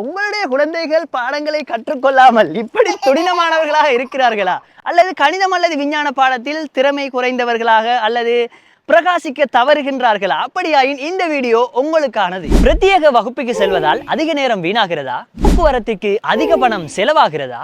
உங்களுடைய குழந்தைகள் பாடங்களை கற்றுக்கொள்ளாமல் இப்படி துடினமானவர்களாக இருக்கிறார்களா? அல்லது கணிதம் அல்லது விஞ்ஞான பாடத்தில் திறமை குறைந்தவர்களாக அல்லது பிரகாசிக்க தவறுகின்றார்களா? அப்படியாயின் இந்த வீடியோ உங்களுக்கானது. பிரத்யேக வகுப்புக்கு செல்வதால் அதிக நேரம் வீணாகிறதா? போக்குவரத்துக்கு அதிக பணம் செலவாகிறதா?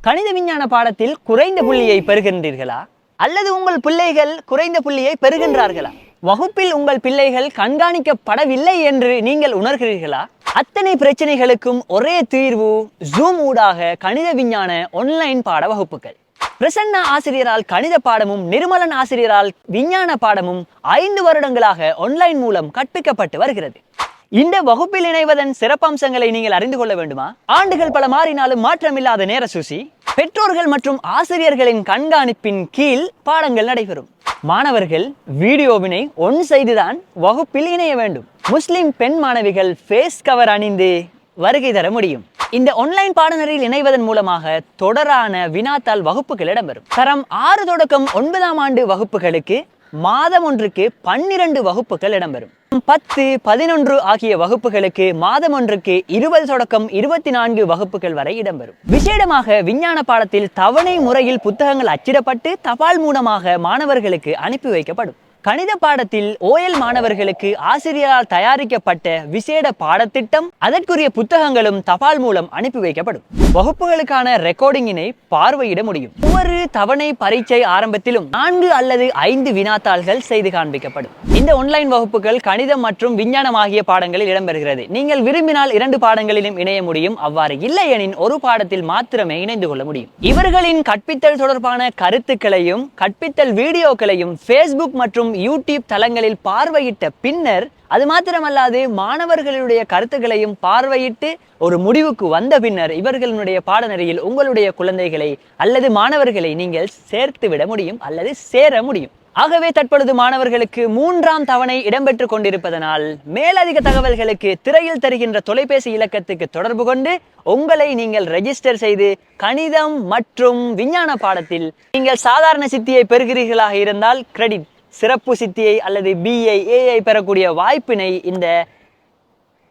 கணித விஞ்ஞான பாடத்தில் குறைந்த புள்ளியை பெறுகின்றீர்களா? அல்லது உங்கள் பிள்ளைகள் குறைந்த புள்ளியை பெறுகின்றார்களா? வகுப்பில் உங்கள் பிள்ளைகள் கண்காணிக்கப்படவில்லை என்று நீங்கள் உணர்கிறீர்களா? அத்தனை பிரச்சனைகளுக்கும் ஒரே தீர்வு ஜூம் ஊடாக கணித விஞ்ஞான ஆன்லைன் பாட வகுப்புகள். பிரசன்னா ஆசிரியரால் கணித பாடமும் நிர்மலன் ஆசிரியரால் விஞ்ஞான பாடமும் ஐந்து வருடங்களாக ஆன்லைன் மூலம் கற்பிக்கப்பட்டு வருகிறது. இந்த வகுப்பில் இணைவதன் சிறப்பம்சங்களை நீங்கள் அறிந்து கொள்ள வேண்டுமா? ஆண்டுகள் பல மாறினாலும் மாற்றமில்லாத நேர சூசி பெற்றோர்கள் மற்றும் ஆசிரியர்களின் கண்காணிப்பின் கீழ் பாடங்கள் நடைபெறும். மாணவர்கள் வீடியோவினை ஒன் செய்துதான் வகுப்பில் இணைய வேண்டும். முஸ்லிம் பெண் மாணவிகள் ஃபேஸ் கவர் அணிந்து வருகை தர முடியும். இந்த ஆன்லைன் பாடநெறியில் இணைவதன் மூலமாக தொடரான வினாத்தாள் வகுப்புகள் இடம்பெறும். தரம் ஆறு தொடக்கம் ஒன்பதாம் ஆண்டு வகுப்புகளுக்கு மாதம் ஒன்றுக்கு பன்னிரண்டு வகுப்புகள் இடம்பெறும். பத்து பதினொன்று ஆகிய வகுப்புகளுக்கு மாதம் ஒன்றுக்கு இருபது தொடக்கம் இருபத்தி நான்கு வகுப்புகள் வரை இடம்பெறும். விசேடமாக விஞ்ஞான பாடத்தில் தவணை முறையில் புத்தகங்கள் அச்சிடப்பட்டு தபால் மூலமாக மாணவர்களுக்கு அனுப்பி வைக்கப்படும். கணித பாடத்தில் ஓஎல் மாணவர்களுக்கு ஆசிரியரால் தயாரிக்கப்பட்ட விசேட பாடத்திட்டம் அதற்குரிய புத்தகங்களும் தபால் மூலம் அனுப்பி வைக்கப்படும். வகுப்புகளுக்கான ரெக்கார்டிங்கினை பார்வையிட முடியும். ஒவ்வொரு தவணை பரீட்சை ஆரம்பத்திலும் நான்கு அல்லது ஐந்து வினாத்தாள்கள் செய்து காண்பிக்கப்படும். இந்த ஆன்லைன் வகுப்புகள் கணிதம் மற்றும் விஞ்ஞானம் ஆகிய பாடங்களில் இடம்பெறுகிறது. நீங்கள் விரும்பினால் இரண்டு பாடங்களிலும் இணைய முடியும். அவ்வாறு இல்லை எனின் ஒரு பாடத்தில் மாத்திரமே இணைந்து கொள்ள முடியும். இவர்களின் கற்பித்தல் தொடர்பான கருத்துக்களையும் கற்பித்தல் வீடியோக்களையும் ஃபேஸ்புக் மற்றும் யூடியூப் தளங்களில் பார்வையிட்ட பின்னர் அது மாத்திரமல்லாது மாணவர்களுடைய கருத்துக்களையும் பார்வையிட்டு ஒரு முடிவுக்கு வந்த பின்னர் இவர்களுடைய பாடநெறியில் உங்களுடைய குழந்தைகளை அல்லது மாணவர்களை நீங்கள் சேர்த்து விட முடியும் அல்லது சேர முடியும். ஆகவே தற்பொழுது மாணவர்களுக்கு மூன்றாம் தவணை இடம்பெற்றுக் கொண்டிருப்பதனால் மேலதிக தகவல்களுக்கு திரையில் தருகின்ற தொலைபேசி இலக்கத்துக்கு தொடர்பு கொண்டு உங்களை நீங்கள் ரெஜிஸ்டர் செய்து கணிதம் மற்றும் விஞ்ஞான பாடத்தில் நீங்கள் சாதாரண சித்தியை பெறுகிறீர்களாக இருந்தால் கிரெடிட் சிறப்பு சித்தியை அல்லது பிஐ ஏஐ பெறக்கூடிய வாய்ப்பினை இந்த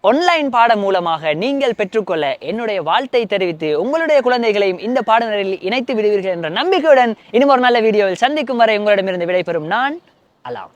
ஆன்லைன் பாடம் மூலமாக நீங்கள் பெற்றுக்கொள்ள என்னுடைய வாழ்த்தை தெரிவித்து உங்களுடைய குழந்தைகளையும் இந்த பாடநெறியில் இணைத்து விடுவீர்கள் என்ற நம்பிக்கையுடன் இன்னும் ஒரு நல்ல வீடியோவில் சந்திக்கும் வரை உங்களிடமிருந்து விடைபெறும் நான் அலாம்.